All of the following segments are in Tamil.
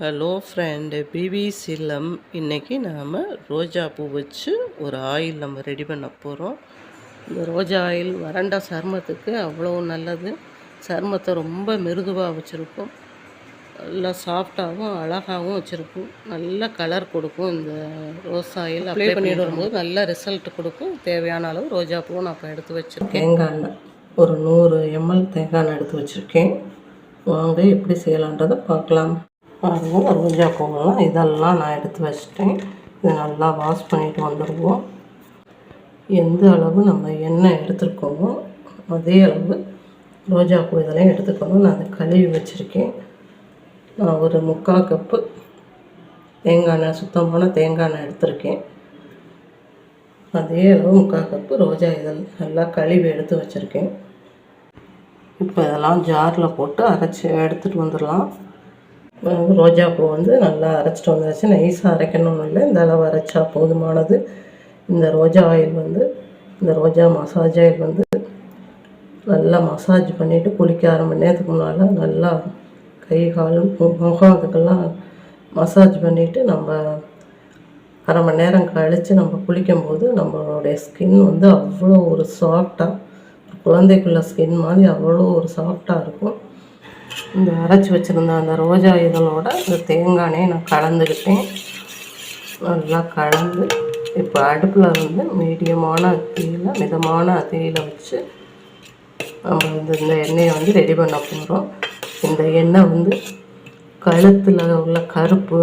ஹலோ ஃப்ரெண்டு பிவி சில்லம் இன்றைக்கி நாம் ரோஜா பூ வச்சு ஒரு ஆயில் நம்ம ரெடி பண்ண போகிறோம் இந்த ரோஜா ஆயில் வறண்ட சருமத்துக்கு அவ்வளோ நல்லது. சருமத்தை ரொம்ப மிருதுவாக வச்சுருக்கும் நல்லா சாஃப்டாகவும் அழகாகவும் வச்சுருக்கும் நல்ல கலர் கொடுக்கும் இந்த ரோஸ் ஆயில். அப்ளை பண்ணிட்டு வரும்போது நல்ல ரிசல்ட் கொடுக்கும். தேவையான அளவு ரோஜா பூ நான் இப்போ எடுத்து வச்சுருக்கேன். தேங்காய் எண்ணெய். ஒரு நூறு எம்எல் தேங்காய் எண்ணெய் எடுத்து வச்சுருக்கேன். வாங்க எப்படி செய்யலான்றதை பார்க்கலாம். பாருங்கள் ரோஜா பூவெல்லாம் இதெல்லாம் நான் எடுத்து வச்சிட்டேன். இதை நல்லா வாஷ் பண்ணிட்டு வந்துடுவோம் எந்த அளவு நம்ம எண்ணெய் எடுத்துருக்கோமோ அதே அளவு ரோஜா பூ இதெல்லாம் எடுத்துக்கணும் நான் அதை கழுவி வச்சுருக்கேன். நான் ஒரு முக்கால் கப்பு தேங்காய் எண்ணெய் சுத்தமான தேங்காய் எண்ணெய் எடுத்திருக்கேன். அதே அளவு முக்கால் கப்பு ரோஜா இதழ் நல்லா கழுவி எடுத்து வச்சுருக்கேன். இப்போ இதெல்லாம் ஜாரில் போட்டு அரைச்சி எடுத்துகிட்டு வந்துடலாம். ரோஜா பூ வந்து நல்லா அரைச்சிட்டு வந்தாச்சு. நைஸாக அரைக்கணும்னு இல்லை இந்த அளவு அரைச்சா போதுமானது. இந்த ரோஜா ஆயில் வந்து இந்த ரோஜா மசாஜ் ஆயில் வந்து நல்லா மசாஜ் பண்ணிவிட்டு குளிக்க அரை மணி நேரத்துக்கு முன்னால் நல்லா கை கால் முகம் அதுக்கெல்லாம் மசாஜ் பண்ணிவிட்டு நம்ம அரை மணி நேரம் கழித்து நம்ம குளிக்கும்போது நம்மளுடைய ஸ்கின் வந்து அவ்வளோ ஒரு சாஃப்டாக குழந்தைக்குள்ள ஸ்கின் மாதிரி அவ்வளோ ஒரு சாஃப்டாக இருக்கும். இந்த அரைச்சி வச்சுருந்த அந்த ரோஜா இதழோட இந்த தேங்காயை நான் கலந்துக்கிட்டேன். நல்லா கலந்து இப்போ அடுப்பில் வந்து மீடியமான தீயில் மிதமான தீயில் வச்சு நம்ம வந்து இந்த எண்ணெயை வந்து ரெடி பண்ண போகிறோம் இந்த எண்ணெய் வந்து கழுத்தில் உள்ள கருப்பு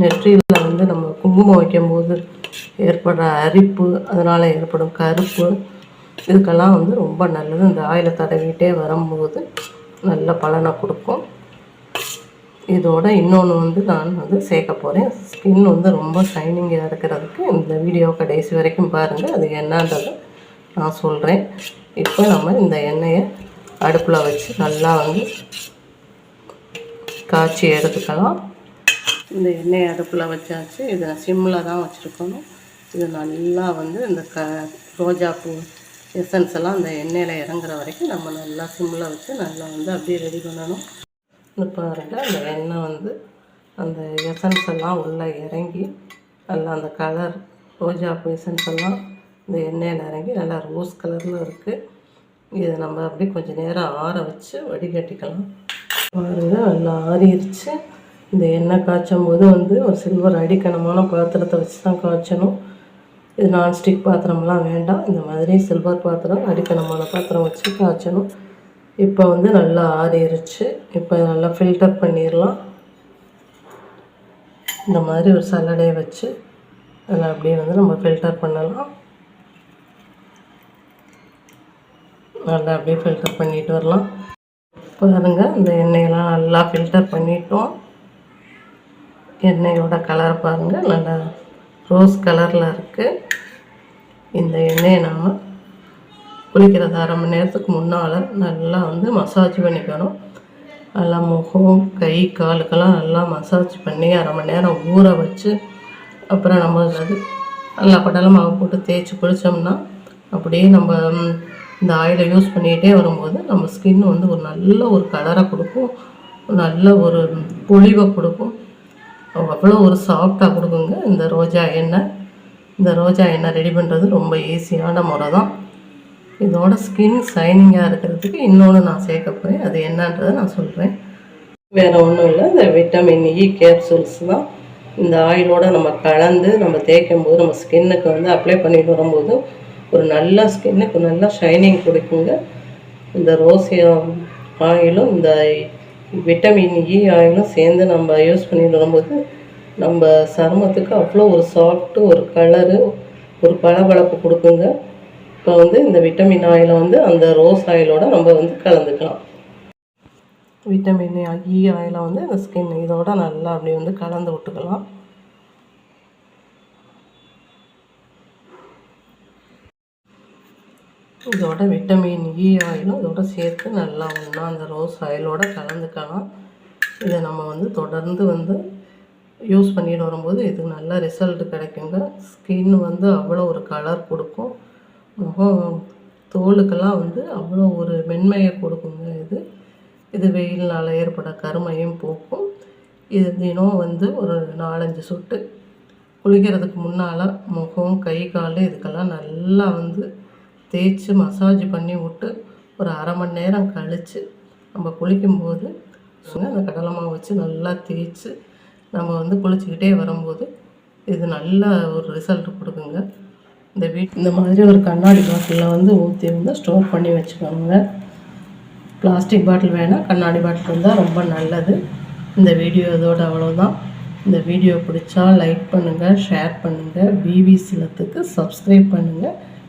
நெற்றியில் வந்து நம்ம குங்குமம் வைக்கும்போது ஏற்படுற அரிப்பு அதனால் ஏற்படும் கருப்பு இதுக்கெல்லாம் வந்து ரொம்ப நல்லது. இந்த ஆயிலை தடவிட்டே வரும்போது நல்ல பலனை கொடுக்கும். இதோட இன்னொன்று வந்து நான் வந்து சேர்க்க போகிறேன் ஸ்கின் வந்து ரொம்ப ஷைனிங்காக இருக்கிறதுக்கு இந்த வீடியோ கடைசி வரைக்கும் பாருங்கள் அது என்னன்றதை நான் சொல்கிறேன் இப்போ நம்ம இந்த எண்ணெயை அடுப்பில் வச்சு நல்லா வந்து காய்ச்சி எடுத்துக்கலாம். இந்த எண்ணெயை அடுப்பில் வச்சாச்சு. இதை சிம்மில் தான் வச்சுருக்கணும். இது நல்லா வந்து இந்த க ரோஜாப்பூ எசன்ஸ் எல்லாம் அந்த எண்ணெயில் இறங்குற வரைக்கும் நம்ம நல்லா சிம்மில் வச்சு நல்லா வந்து அப்படியே ரெடி பண்ணணும். இந்த பாருங்கள் அந்த எண்ணெய் வந்து அந்த எசன்ஸ் எல்லாம் உள்ளே இறங்கி நல்லா அந்த கலர் ரோஜா பூ எசன்ஸ் எல்லாம் இந்த எண்ணெயில் இறங்கி நல்லா ரோஸ் கலரில் இருக்குது இதை நம்ம அப்படியே கொஞ்சம் நேரம் ஆற வச்சு வடிகட்டிக்கலாம். பாருங்கள் நல்லா ஆறிடுச்சு இந்த எண்ணெய் காய்ச்சும் போது வந்து ஒரு சில்வர் அடிக்கணமான பாத்திரத்தை வச்சு தான் காய்ச்சணும். இது நான்ஸ்டிக் பாத்திரம்லாம் வேண்டாம். இந்த மாதிரி சில்வர் பாத்திரம் அடிக்கணமான பாத்திரம் வச்சு காய்ச்சணும். இப்போ வந்து நல்லா ஆறிடுச்சு இப்போ நல்லா ஃபில்டர் பண்ணிடலாம் இந்த மாதிரி ஒரு சல்லடையை வச்சு அதில் அப்படியே வந்து நம்ம ஃபில்டர் பண்ணலாம். நல்லா அப்படியே ஃபில்டர் பண்ணிட்டு வரலாம். பாருங்கள் இந்த எண்ணெயெல்லாம் நல்லா ஃபில்டர் பண்ணிட்டோம். எண்ணெயோட கலர் பாருங்கள் நல்லா ரோஸ் கலரில் இருக்குது இந்த எண்ணெயை நாம் குளிக்கிறது அரை மணி நேரத்துக்கு முன்னால் நல்லா வந்து மசாஜ் பண்ணிக்கணும். நல்லா முகம் கை காலுக்கெல்லாம் நல்லா மசாஜ் பண்ணி அரை மணி நேரம் ஊற வச்சு அப்புறம் நம்ம அது நல்லா கடலை மாவு போட்டு தேய்ச்சி குளித்தோம்னா அப்படியே நம்ம இந்த ஆயிலை யூஸ் பண்ணிகிட்டே வரும்போது நம்ம ஸ்கின் வந்து ஒரு நல்ல ஒரு கலரை கொடுக்கும். நல்ல ஒரு பொழிவை கொடுக்கும். அவ்வளோ ஒரு சாஃப்டாக கொடுக்குங்க. இந்த ரோஜா எண்ணெய் இந்த ரோஜா எண்ணெய் ரெடி பண்ணுறது ரொம்ப ஈஸியான முறை தான் இதோட ஸ்கின் ஷைனிங்காக இருக்கிறதுக்கு இன்னொன்று நான் சேர்க்க போகிறேன் அது என்னன்றதை நான் சொல்கிறேன் வேறு ஒன்றும் இல்லை. இந்த விட்டமின் இ கேப்சூல்ஸ் தான் இந்த ஆயிலோடு நம்ம கலந்து நம்ம தேய்க்கும் போது நம்ம ஸ்கின்னுக்கு வந்து அப்ளை பண்ணிட்டு வரும்போது ஒரு நல்ல ஸ்கின்னுக்கு நல்லா ஷைனிங் கொடுக்குங்க. இந்த ரோசியா ஆயிலும் இந்த விட்டமின் இ e ஆயிலும் சேர்ந்து நம்ம யூஸ் பண்ணிட்டு வரும்போது நம்ம சருமத்துக்கு அவ்வளோ ஒரு சாஃப்ட்டு ஒரு கலரு ஒரு பளபளப்பு கொடுக்குங்க. இப்போ வந்து இந்த விட்டமின் ஆயிலை வந்து அந்த ரோஸ் ஆயிலோட நம்ம வந்து கலந்துக்கலாம். விட்டமின் இ ஆயிலை வந்து இந்த ஸ்கின் இதோட நல்லா அப்படி வந்து கலந்து விட்டுக்கலாம். இதோட விட்டமின் இ ஆயிலும் இதோட சேர்த்து நல்லா ஒன்றா அந்த ரோஸ் ஆயிலோட கலந்துக்கலாம். இதை நம்ம வந்து தொடர்ந்து வந்து யூஸ் பண்ணிட்டு வரும்போது இது நல்ல ரிசல்ட் கிடைக்குங்க. ஸ்கின் வந்து அவ்வளோ ஒரு கலர் கொடுக்கும். முகம் தோலுக்கெல்லாம் வந்து அவ்வளோ ஒரு மென்மையை கொடுக்குங்க இது. இது வெயில்னால் ஏற்பட கருமையும் போக்கும். இது தினம் வந்து ஒரு நாலஞ்சு சொட்டு குளிக்கிறதுக்கு முன்னால் முகம் கை கால் இதுக்கெல்லாம் நல்லா வந்து தேய்ச்சி மசாஜ் பண்ணி விட்டு ஒரு அரை மணி நேரம் கழித்து நம்ம குளிக்கும்போது அந்த கடலை மாவு வச்சு நல்லா தேய்ச்சி நம்ம வந்து குளிச்சுக்கிட்டே வரும்போது இது நல்ல ஒரு ரிசல்ட் கொடுக்குங்க. இந்த வீட் இந்த மாதிரி ஒரு கண்ணாடி பாட்டிலில் வந்து ஊற்றி வந்து ஸ்டோர் பண்ணி வச்சுக்கோங்க. பிளாஸ்டிக் பாட்டில் வேணால் கண்ணாடி பாட்டில் இருந்தால் ரொம்ப நல்லது. இந்த வீடியோ இதோட அவ்வளோதான் இந்த வீடியோ பிடிச்சா லைக் பண்ணுங்கள் ஷேர் பண்ணுங்கள் பிவி சிலத்துக்கு சப்ஸ்கிரைப் பண்ணுங்கள்